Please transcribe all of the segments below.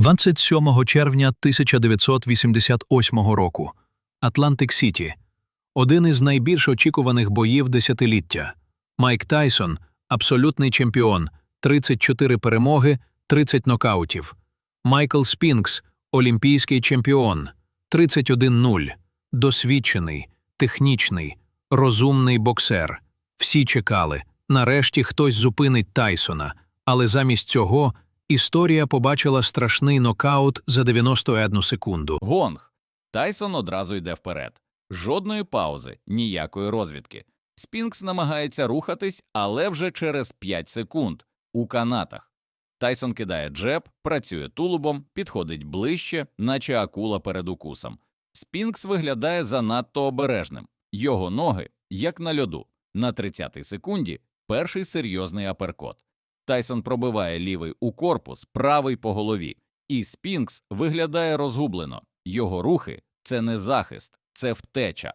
27 червня 1988 року. Атлантик Сіті. Один із найбільш очікуваних боїв десятиліття. Майк Тайсон – абсолютний чемпіон, 34 перемоги, 30 нокаутів. Майкл Спінкс – олімпійський чемпіон, 31-0. Досвідчений, технічний, розумний боксер. Всі чекали. Нарешті хтось зупинить Тайсона, але замість цього історія побачила страшний нокаут за 91 секунду. Гонг. Тайсон одразу йде вперед. Жодної паузи, ніякої розвідки. Спінкс намагається рухатись, але вже через 5 секунд у канатах. Тайсон кидає джеб, працює тулубом, підходить ближче, наче акула перед укусом. Спінкс виглядає занадто обережним. Його ноги, як на льоду. На 30-й секунді перший серйозний аперкот. Тайсон пробиває лівий у корпус, правий по голові, і Спінкс виглядає розгублено. Його рухи це не захист, це втеча.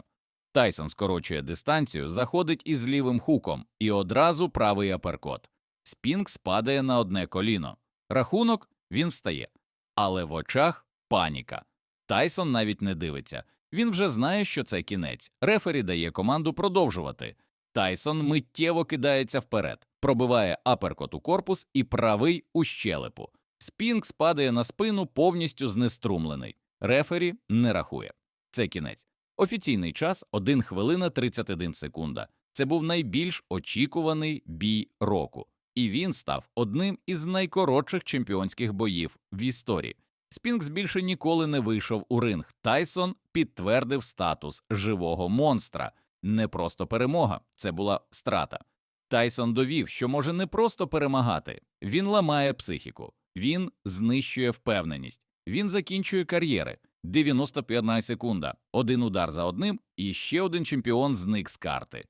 Тайсон скорочує дистанцію, заходить із лівим хуком і одразу правий аперкот. Спінкс падає на одне коліно. Рахунок він встає. Але в очах паніка. Тайсон навіть не дивиться. Він вже знає, що це кінець. Рефері дає команду продовжувати. Тайсон миттєво кидається вперед, пробиває аперкот у корпус і правий у щелепу. Спінкс падає на спину повністю знеструмлений. Рефері не рахує. Це кінець. Офіційний час 1 хвилина 31 секунда. Це був найбільш очікуваний бій року, і він став одним із найкоротших чемпіонських боїв в історії. Спінкс більше ніколи не вийшов у ринг. Тайсон підтвердив статус живого монстра. Не просто перемога, це була страта. Тайсон довів, що може не просто перемагати, він ламає психіку, він знищує впевненість, він закінчує кар'єри. 91 секунда, один удар за одним, і ще один чемпіон зник з карти.